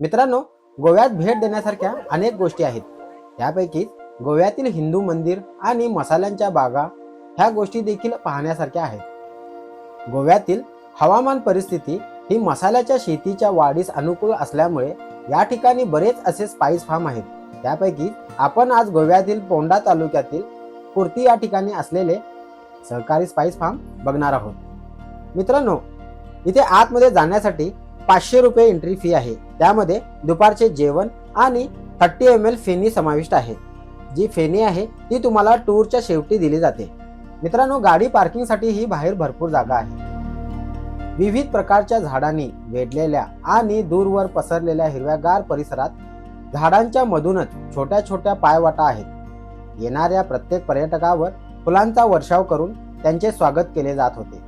मित्रांनो गोव्यात भेट देण्यासारख्या अनेक गोष्टी आहेत. त्यापैकीच गोव्यातील हिंदू मंदिर आणि मसाल्यांच्या बागा ह्या गोष्टी देखील पाहण्यासारख्या आहेत. गोव्यातील हवामान परिस्थिती ही मसाल्याच्या शेतीच्या वाढीस अनुकूल असल्यामुळे या ठिकाणी बरेच असे स्पाइस फार्म आहेत. त्यापैकी आपण आज गोव्यातील पोंडा तालुक्यातील कुर्ती या ठिकाणी असलेले सहकारी स्पाइस फार्म बघणार आहोत. मित्रांनो इथे आतमध्ये जाण्यासाठी पाचशे रुपये एंट्री फी आहे. त्यामध्ये दुपारचे जेवण आणि थर्टी एम एल फेनी समाविष्ट आहे जी फेनी आहे ती तुम्हाला टूरच्या शेवटी दिली जाते. मित्रांनो गाडी पार्किंगसाठी ही बाहेर भरपूर जागा आहे विविध प्रकारच्या झाडांनी वेढलेल्या आणि दूरवर पसरलेल्या हिरव्यागार परिसरात झाडांच्या मधूनच छोट्या छोट्या पायवाटा आहेत. येणाऱ्या प्रत्येक पर्यटकावर फुलांचा वर्षाव करून त्यांचे स्वागत केले जात होते.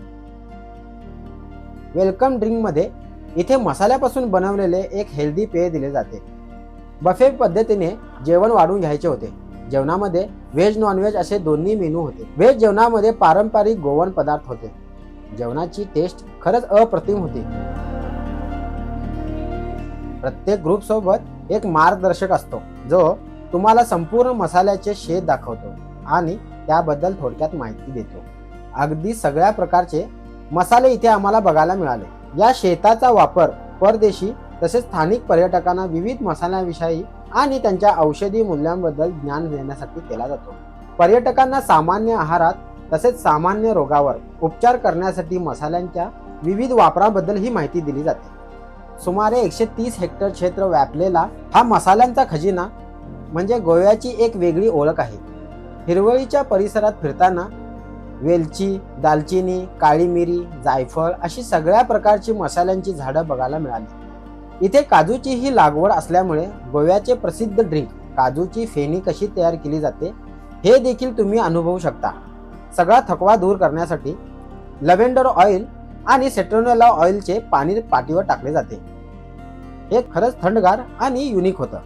वेलकम ड्रिंकमध्ये इथे मसाल्यापासून बनवलेले एक हेल्दी पेय दिले जाते. बफे पद्धतीने जेवण वाढून घ्यायचे होते. जेवणामध्ये व्हेज नॉनव्हेज असे दोन्ही मेनू होते. व्हेज जेवणामध्ये पारंपरिक गोवन पदार्थ होते. जेवणाची टेस्ट खरंच अप्रतिम होती. प्रत्येक ग्रुप सोबत एक मार्गदर्शक असतो जो तुम्हाला संपूर्ण मसाल्याचे शेत दाखवतो आणि त्याबद्दल थोडक्यात माहिती देतो. अगदी सगळ्या प्रकारचे मसाले इथे आम्हाला बघायला मिळाले. या शेताचा वापर परदेशी तसेच स्थानिक पर्यटकांना विविध मसाल्याविषयी आणि त्यांच्या औषधी मूल्यांबद्दल ज्ञान देण्यासाठी केला जातो. पर्यटकांना सामान्य आहारात तसेच सामान्य रोगावर उपचार करण्यासाठी मसाल्यांच्या विविध वापराबद्दल ही माहिती दिली जाते. सुमारे एकशे तीस हेक्टर क्षेत्र व्यापलेला हा मसाल्यांचा खजिना म्हणजे गोव्याची एक वेगळी ओळख आहे. हिरवळीच्या परिसरात फिरताना वेलची दालचिनी काळी मिरी जायफळ अशी सगळ्या प्रकारची मसाल्यांची झाडं बघायला मिळाली. इथे काजूची ही लागवड असल्यामुळे गोव्याचे प्रसिद्ध ड्रिंक काजूची फेणी कशी तयार केली जाते हे देखील तुम्ही अनुभवू शकता. सगळा थकवा दूर करण्यासाठी लव्हेंडर ऑइल आणि सेट्रोनेला ऑइलचे पाणी पाठीवर टाकले जाते. हे खरंच थंडगार आणि युनिक होतं.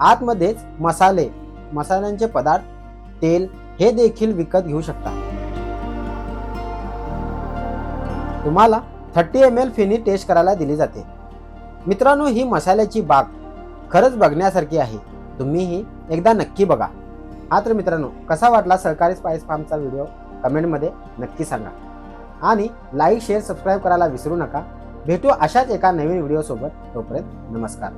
आतमध्येच मसाले मसाल्यांचे पदार्थ तेल हे देखील विकत घेऊ शकता. तुम्हाला thirty M L Feni test करायला दिली जाते. मित्रांनो ही मसाल्याची बाग खरंच बघण्यासारखी आहे. तुम्हीही एकदा नक्की बघा. हा तर मित्रांनो कसा वाटला सरकारी स्पाइस फार्मचा व्हिडिओ? कमेंटमध्ये नक्की सांगा. आणि लाईक शेअर सबस्क्राईब करायला विसरू नका. भेटू अशाच एका नवीन व्हिडिओसोबत. तोपर्यंत नमस्कार.